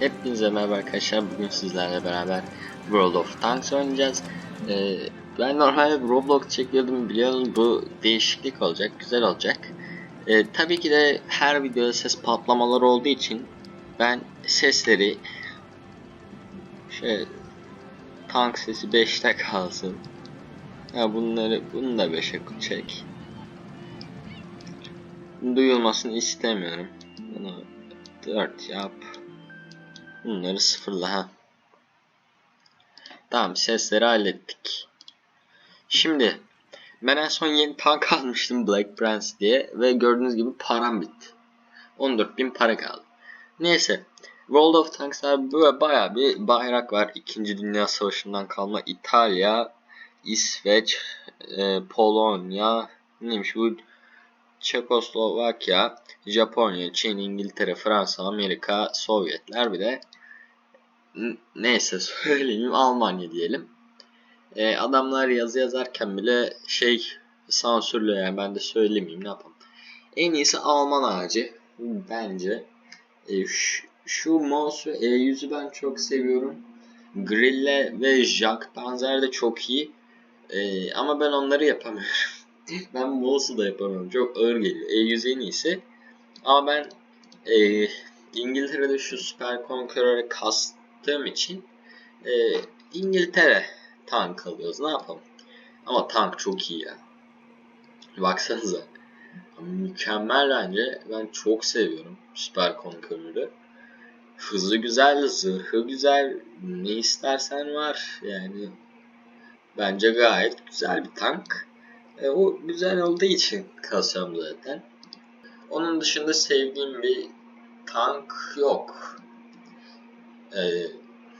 Hepinize merhaba arkadaşlar. Bugün sizlerle beraber World of Tanks oynayacağız. Ee, ben normalde Roblox çekiyordum biliyorsunuz bu değişiklik olacak, güzel olacak. Ee, tabii ki de her videoda ses patlamaları olduğu için ben sesleri şöyle tank sesi 5'te kalsın. Ya bunları bunu da 5'e çek. Duyulmasını istemiyorum. Bunu 4 yap. Bunları sıfırla ha. Tamam sesleri hallettik. Şimdi ben en son yeni tank almıştım Black Prince diye ve gördüğünüz gibi param bitti. 14.000 para kaldı. Neyse World of Tanks'lar böyle baya bir bayrak var. İkinci Dünya Savaşı'ndan kalma İtalya, İsveç, e, Polonya, neymiş bu Çekoslovakya, Japonya, Çin, İngiltere, Fransa, Amerika, Sovyetler bir de neyse söyleyeyim Almanya diyelim. Ee, adamlar yazı yazarken bile şey sansürlüyor yani ben de söylemeyeyim ne yapalım. En iyisi Alman ağacı bence. Ee, şu, şu mouse ve E100'ü ben çok seviyorum. Grille ve Jack Panzer de çok iyi. Ee, ama ben onları yapamıyorum. ben mouse'u da yapamıyorum. Çok ağır geliyor. E100 en iyisi. Ama ben e, İngiltere'de şu Super Conqueror'ı kastığım için e, İngiltere tank alıyoruz. Ne yapalım? Ama tank çok iyi ya. Baksanıza. Mükemmel bence. Ben çok seviyorum Super Conqueror'ı. Hızı güzel, zırhı güzel. Ne istersen var. Yani bence gayet güzel bir tank. E, o güzel olduğu için kasıyorum zaten. Onun dışında sevdiğim bir tank yok. E,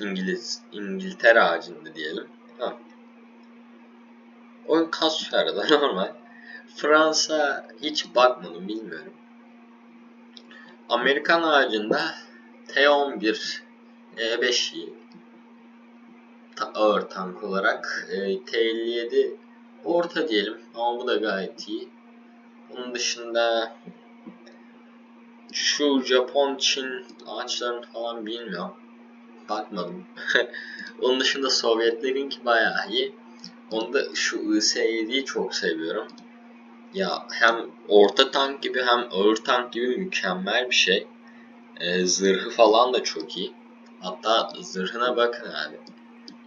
İngiliz, İngiltere ağacında diyelim. Ha. O kas arada normal. Fransa hiç bakmadım bilmiyorum. Amerikan ağacında T11 E5 iyi. Ta- ağır tank olarak e, T57 orta diyelim ama bu da gayet iyi. Onun dışında şu Japon, Çin ağaçlarını falan bilmiyorum. Bakmadım. Onun dışında Sovyetlerinki bayağı iyi. Onda şu IS-7'yi çok seviyorum. Ya hem orta tank gibi hem ağır tank gibi mükemmel bir şey. Ee, zırhı falan da çok iyi. Hatta zırhına bakın abi.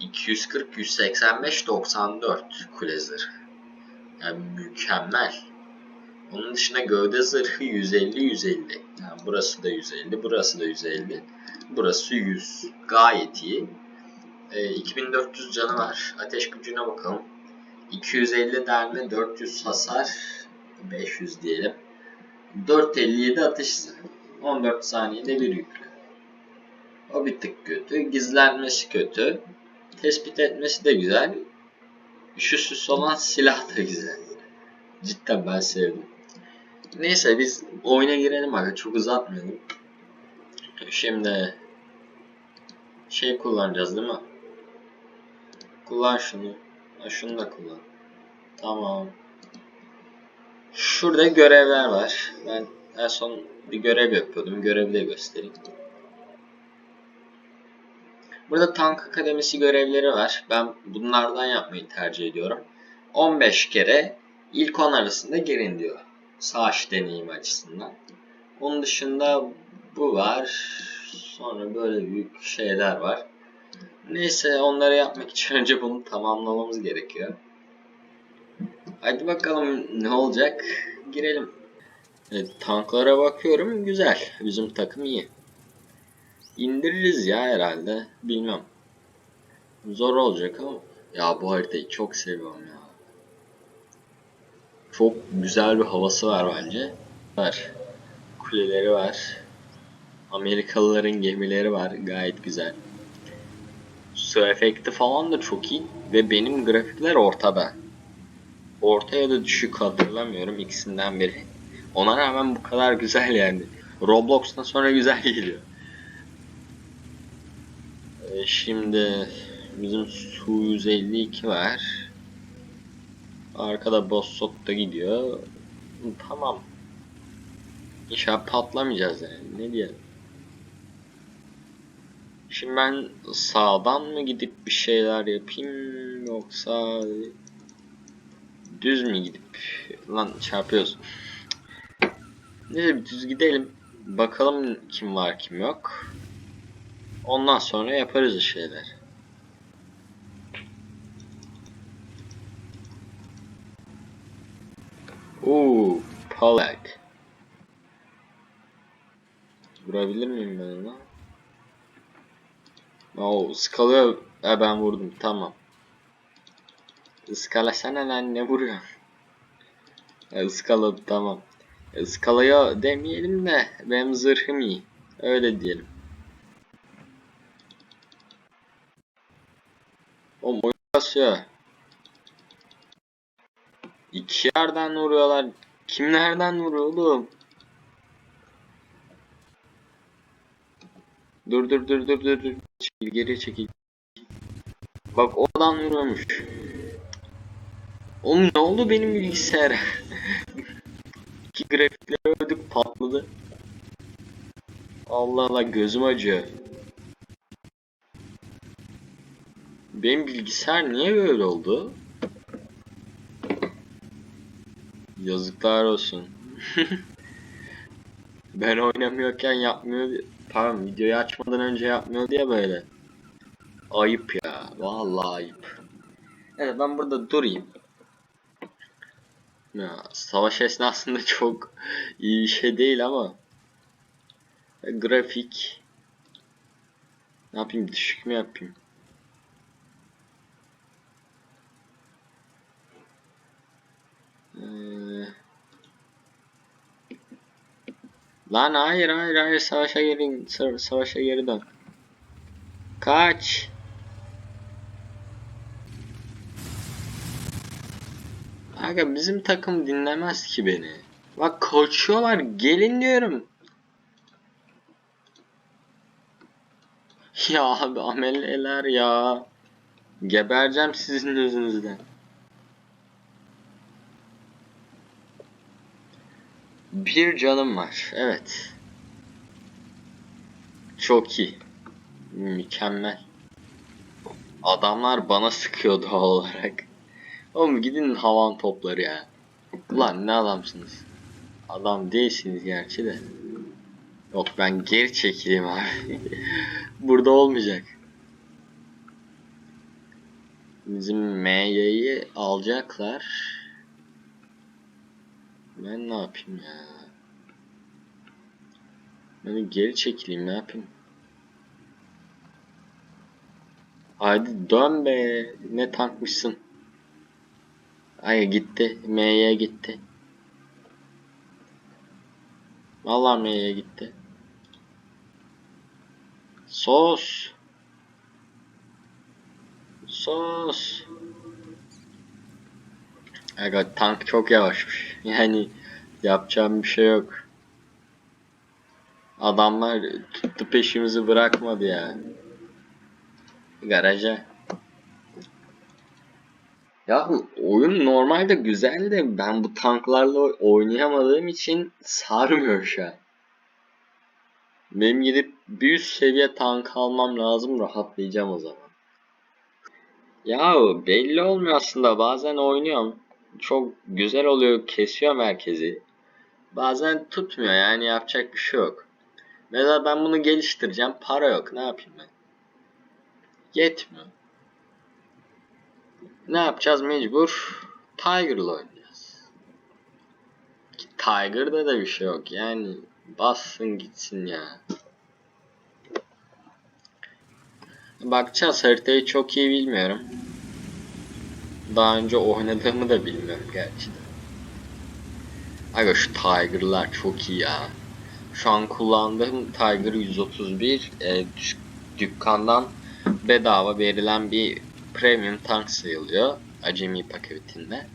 240, 185, 94 kule zırhı. Yani mükemmel. Onun dışında gövde zırhı 150, 150. Yani burası da 150, burası da 150. Burası 100. Gayet iyi. Ee, 2400 canı var. Ateş gücüne bakalım. 250 derme, 400 hasar, 500 diyelim. 457 atış hızı. 14 saniyede bir yüklü. O bir tık kötü. Gizlenmesi kötü. Tespit etmesi de güzel. Şu olan silah da güzel. Cidden ben sevdim. Neyse biz oyuna girelim abi. Çok uzatmayalım. Şimdi şey kullanacağız değil mi? Kullan şunu. Ha, şunu da kullan. Tamam. Şurada görevler var. Ben en son bir görev yapıyordum. Görevi de göstereyim. Burada tank akademisi görevleri var. Ben bunlardan yapmayı tercih ediyorum. 15 kere ilk 10 arasında girin diyor. Savaş deneyimi açısından. Onun dışında bu var. Sonra böyle büyük şeyler var. Neyse onları yapmak için önce bunu tamamlamamız gerekiyor. Hadi bakalım ne olacak. Girelim. Evet, tanklara bakıyorum. Güzel. Bizim takım iyi. İndiririz ya herhalde. Bilmem. Zor olacak ama. Ya bu haritayı çok seviyorum ya. Çok güzel bir havası var bence. Var. Kuleleri var. Amerikalıların gemileri var. Gayet güzel. Su efekti falan da çok iyi. Ve benim grafikler ortada. Orta ya da düşük hatırlamıyorum ikisinden biri. Ona rağmen bu kadar güzel yani. Roblox'tan sonra güzel geliyor. Ee, şimdi bizim Su 152 var. Arkada Bossot da gidiyor. Tamam. İnşallah patlamayacağız yani. Ne diyelim. Şimdi ben sağdan mı gidip bir şeyler yapayım yoksa düz mü gidip lan çarpıyoruz. Neyse bir düz gidelim. Bakalım kim var kim yok. Ondan sonra yaparız şeyler. Oo, Palak. Vurabilir miyim ben ona? Oo, ıskalıyor. Ha, ben vurdum. Tamam. Iskalasana lan ne vuruyor? Ha, ıskaladı tamam. Iskalıyor demeyelim de benim zırhım iyi. Öyle diyelim. O oyun kasıyor. İki yerden vuruyorlar. Kim nereden vuruyor oğlum? Dur dur dur dur dur dur. Çekil geri çekil. Bak oradan vuruyormuş. Oğlum ne oldu benim bilgisayara? İki grafikleri öldük patladı. Allah Allah gözüm acıyor. Benim bilgisayar niye böyle oldu? Yazıklar olsun. ben oynamıyorken yapmıyor Tamam videoyu açmadan önce yapmıyor diye böyle. Ayıp ya. Vallahi ayıp. Evet ben burada durayım. Ya, savaş esnasında çok iyi şey değil ama E, grafik ne yapayım düşük mü yapayım? Ee, Lan hayır hayır hayır savaşa geri sa- savaşa geri dön. Kaç. Aga bizim takım dinlemez ki beni. Bak koşuyorlar gelin diyorum. Ya abi ameleler ya. Gebereceğim sizin yüzünüzden. Bir canım var. Evet. Çok iyi. Mükemmel. Adamlar bana sıkıyor doğal olarak. Oğlum gidin havan topları ya. Ulan ne adamsınız. Adam değilsiniz gerçi de. Yok ben geri çekileyim abi. Burada olmayacak. Bizim MY'yi alacaklar. Ben ne yapayım ya? Ben geri çekileyim ne yapayım? Hadi dön be. Ne tankmışsın. Ay gitti. M'ye gitti. Vallahi M'ye gitti. Sos. Sos. Aga tank çok yavaşmış. Yani yapacağım bir şey yok. Adamlar tuttu peşimizi bırakmadı ya. Garaja. Ya oyun normalde güzel de ben bu tanklarla oynayamadığım için sarmıyor şu an. Benim gidip bir üst seviye tank almam lazım rahatlayacağım o zaman. Ya belli olmuyor aslında bazen oynuyorum. Çok güzel oluyor kesiyor merkezi. Bazen tutmuyor yani yapacak bir şey yok. Mesela ben bunu geliştireceğim para yok ne yapayım ben? Yetmiyor. Ne yapacağız mecbur? Tiger'la oynayacağız. Ki Tiger'da da bir şey yok yani bassın gitsin ya. Bakacağız haritayı çok iyi bilmiyorum. Daha önce oynadığımı da bilmiyorum gerçi de. Aga şu Tiger'lar çok iyi ya. Şu an kullandığım Tiger 131 e, dük- dükkandan bedava verilen bir premium tank sayılıyor. Acemi paketinde.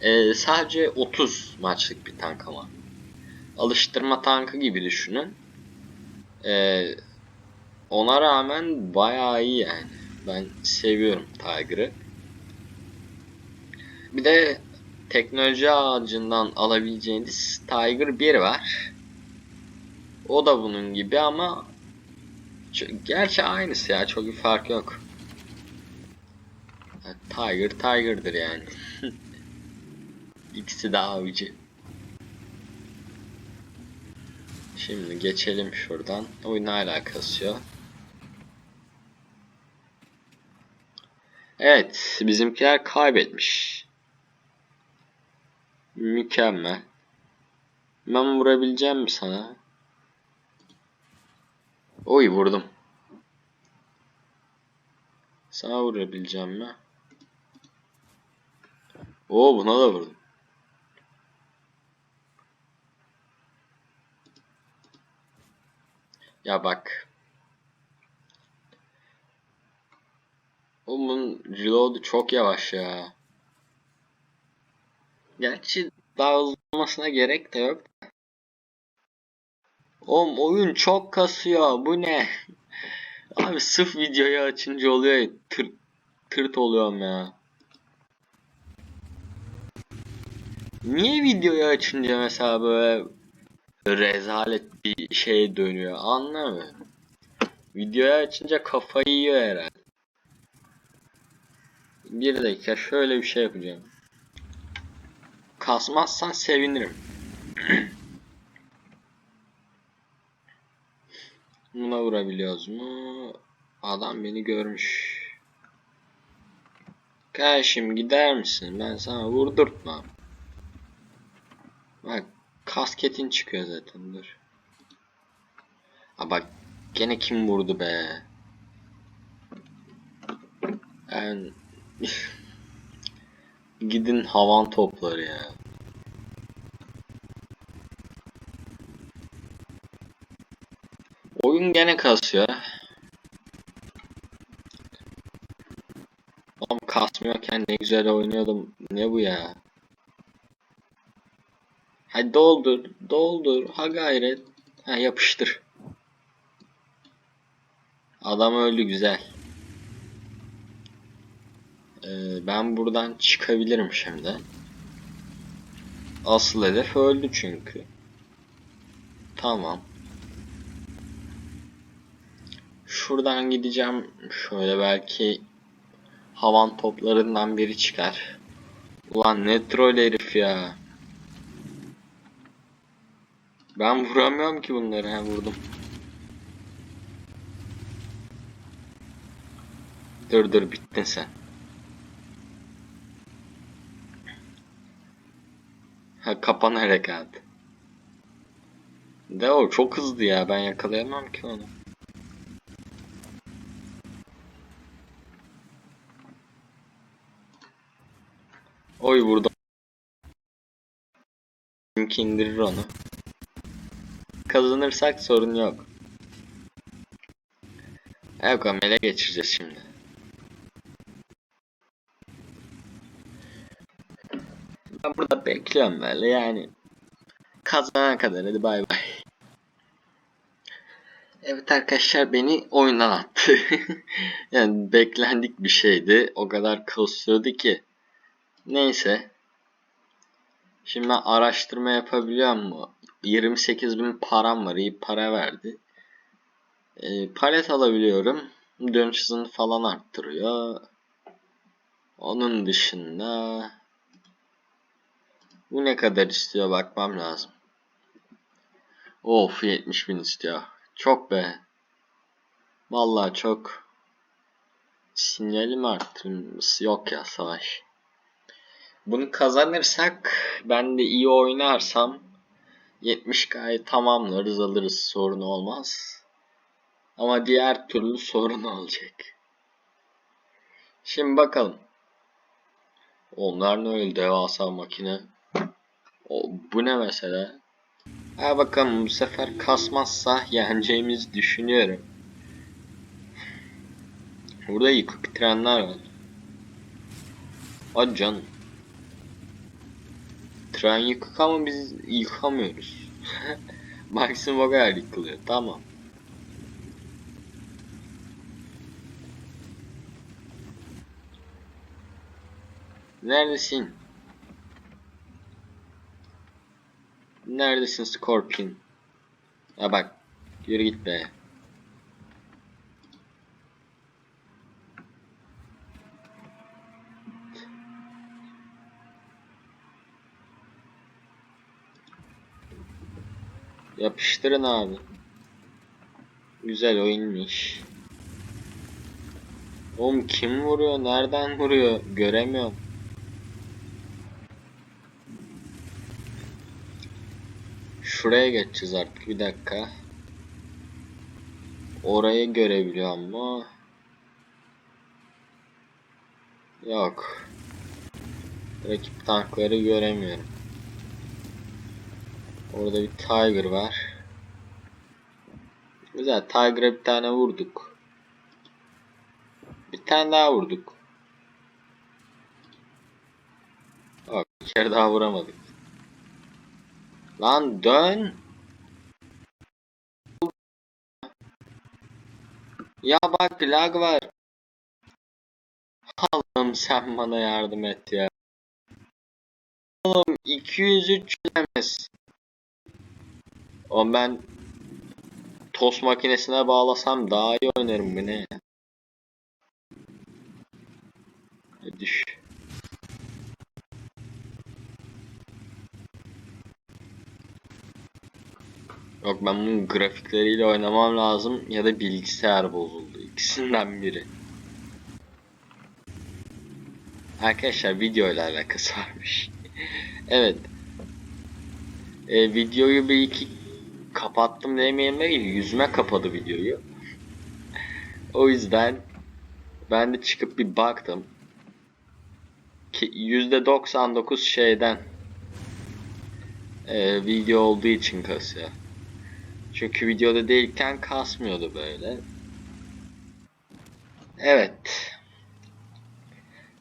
E, sadece 30 maçlık bir tank ama. Alıştırma tankı gibi düşünün. E, ona rağmen bayağı iyi yani. Ben seviyorum Tiger'ı. Bir de teknoloji ağacından alabileceğiniz Tiger 1 var. O da bunun gibi ama Gerçi aynısı ya çok bir fark yok. Tiger Tiger'dır yani. İkisi de avcı. Şimdi geçelim şuradan. Oyun hala kasıyor. Evet, bizimkiler kaybetmiş. Mükemmel. Ben vurabileceğim mi sana? Oy vurdum. Sana vurabileceğim mi? Oo buna da vurdum. Ya bak. Onun reload'u çok yavaş ya. Gerçi olmasına gerek de yok. Oğlum oyun çok kasıyor. Bu ne? Abi sırf videoyu açınca oluyor ya. Tırt, tırt oluyorum ya. Niye videoyu açınca mesela böyle rezalet bir şey dönüyor anlamıyorum. Videoyu açınca kafayı yiyor herhalde. Bir dakika şöyle bir şey yapacağım. Kasmazsan sevinirim. Buna vurabiliyoruz mu? Adam beni görmüş. Kardeşim gider misin? Ben sana vurdurtmam. Bak kasketin çıkıyor zaten dur. Ha bak gene kim vurdu be? Yani gidin havan topları ya. Oyun gene kasıyor. Oğlum kasmıyorken ne güzel oynuyordum. Ne bu ya? Hadi doldur, doldur. Ha gayret. Ha yapıştır. Adam öldü güzel. Ee, ben buradan çıkabilirim şimdi. Asıl hedef öldü çünkü. Tamam. Şuradan gideceğim. Şöyle belki havan toplarından biri çıkar. Ulan ne troll herif ya. Ben vuramıyorum ki bunları. Ha vurdum. Dur dur bittin sen. Ha kapan harekat. De o çok hızlı ya ben yakalayamam ki onu. Oy vurdum. Bizimki indirir onu. Kazanırsak sorun yok. Yok amele geçireceğiz şimdi. Ben burada bekliyorum böyle yani. Kazanana kadar hadi bay bay. Evet arkadaşlar beni oyundan attı. yani beklendik bir şeydi. O kadar kasıyordu ki. Neyse. Şimdi ben araştırma yapabiliyor mu? 28 bin param var. iyi para verdi. E, palet alabiliyorum. Dönüş hızını falan arttırıyor. Onun dışında bu ne kadar istiyor bakmam lazım. Of 70 bin istiyor. Çok be. Vallahi çok. Sinyalim arttırması yok ya savaş. Bunu kazanırsak ben de iyi oynarsam 70K'yı tamamlarız alırız sorun olmaz. Ama diğer türlü sorun olacak. Şimdi bakalım. Onlar ne öyle devasa makine. O, bu ne mesela? Ha bakalım bu sefer kasmazsa yeneceğimizi düşünüyorum. Burada yıkık bitirenler var. Hadi canım. Tren yıkık ama biz yıkamıyoruz. Maksimum o kadar yıkılıyor. Tamam. Neredesin? Neredesin Scorpion? Ya bak. Yürü git be. Yapıştırın abi. Güzel oyunmuş. Oğlum kim vuruyor? Nereden vuruyor? Göremiyorum. Şuraya geçeceğiz artık bir dakika. Orayı görebiliyor mu? Yok. Rakip tankları göremiyorum. Orada bir Tiger var. Güzel. Tiger'a bir tane vurduk. Bir tane daha vurduk. Bak bir kere daha vuramadık. Lan dön. Ya bak lag var. Allah'ım sen bana yardım et ya. Oğlum 203 ms. O ben tost makinesine bağlasam daha iyi oynarım bu ne? Düş. Yok ben bunun grafikleriyle oynamam lazım ya da bilgisayar bozuldu. İkisinden biri. Arkadaşlar video ile alakası varmış. evet. E, videoyu bir iki kapattım demeyelim de yüzüme kapadı videoyu. o yüzden ben de çıkıp bir baktım. Ki %99 şeyden e, video olduğu için kasıyor. Çünkü videoda değilken kasmıyordu böyle. Evet.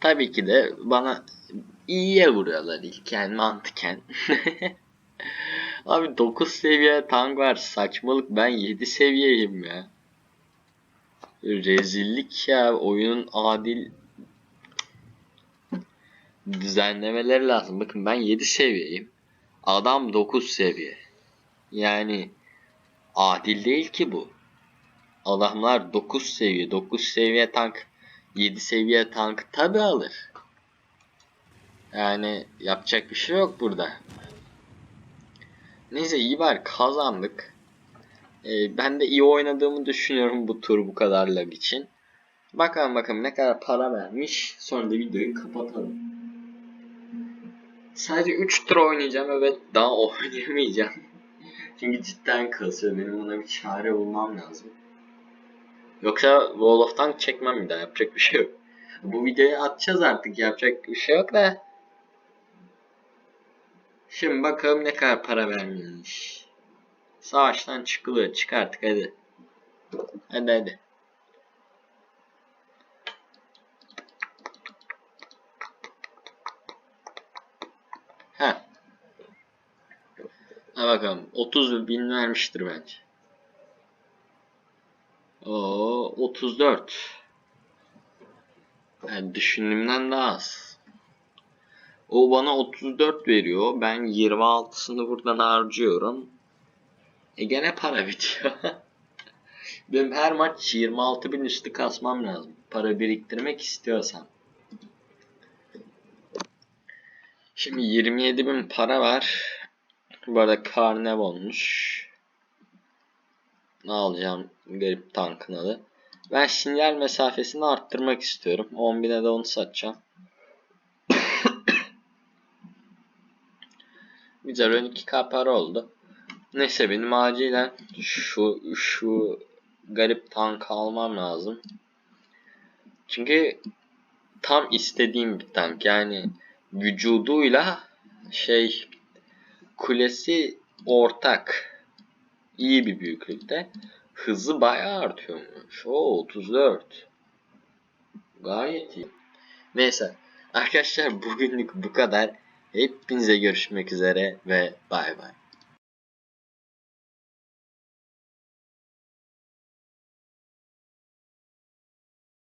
Tabii ki de bana iyiye vuruyorlar ilken mantıken. Abi 9 seviye tank var saçmalık ben 7 seviyeyim ya. Rezillik ya oyunun adil düzenlemeleri lazım. Bakın ben 7 seviyeyim. Adam 9 seviye. Yani adil değil ki bu. Adamlar 9 seviye. 9 seviye tank 7 seviye tank tabi alır. Yani yapacak bir şey yok burada. Neyse iyi var kazandık. Ee, ben de iyi oynadığımı düşünüyorum bu tur bu kadar lag için. Bakalım bakalım ne kadar para vermiş. Sonra da videoyu kapatalım. Sadece 3 tur oynayacağım evet daha oynayamayacağım. Çünkü cidden kasıyor benim ona bir çare bulmam lazım. Yoksa Wall of Tank çekmem bir daha yapacak bir şey yok. Bu videoyu atacağız artık yapacak bir şey yok da. Şimdi bakalım ne kadar para vermiş. Savaştan çıkılıyor çık artık hadi. Hadi hadi. Ha. Ha bakalım 30 bin vermiştir bence. O 34. Yani düşündüğümden daha az. O bana 34 veriyor. Ben 26'sını buradan harcıyorum. E gene para bitiyor. Benim her maç 26 bin üstü kasmam lazım. Para biriktirmek istiyorsam. Şimdi 27 bin para var. Bu arada karnev olmuş. Ne alacağım garip tankın adı. Ben sinyal mesafesini arttırmak istiyorum. 10.000'e de onu satacağım. Güzel 12k para oldu. Neyse benim acilen şu şu garip tank almam lazım. Çünkü tam istediğim bir tank. Yani vücuduyla şey kulesi ortak. İyi bir büyüklükte. Hızı bayağı artıyormuş. O 34. Gayet iyi. Neyse. Arkadaşlar bugünlük bu kadar. Hepinize görüşmek üzere ve bay bay.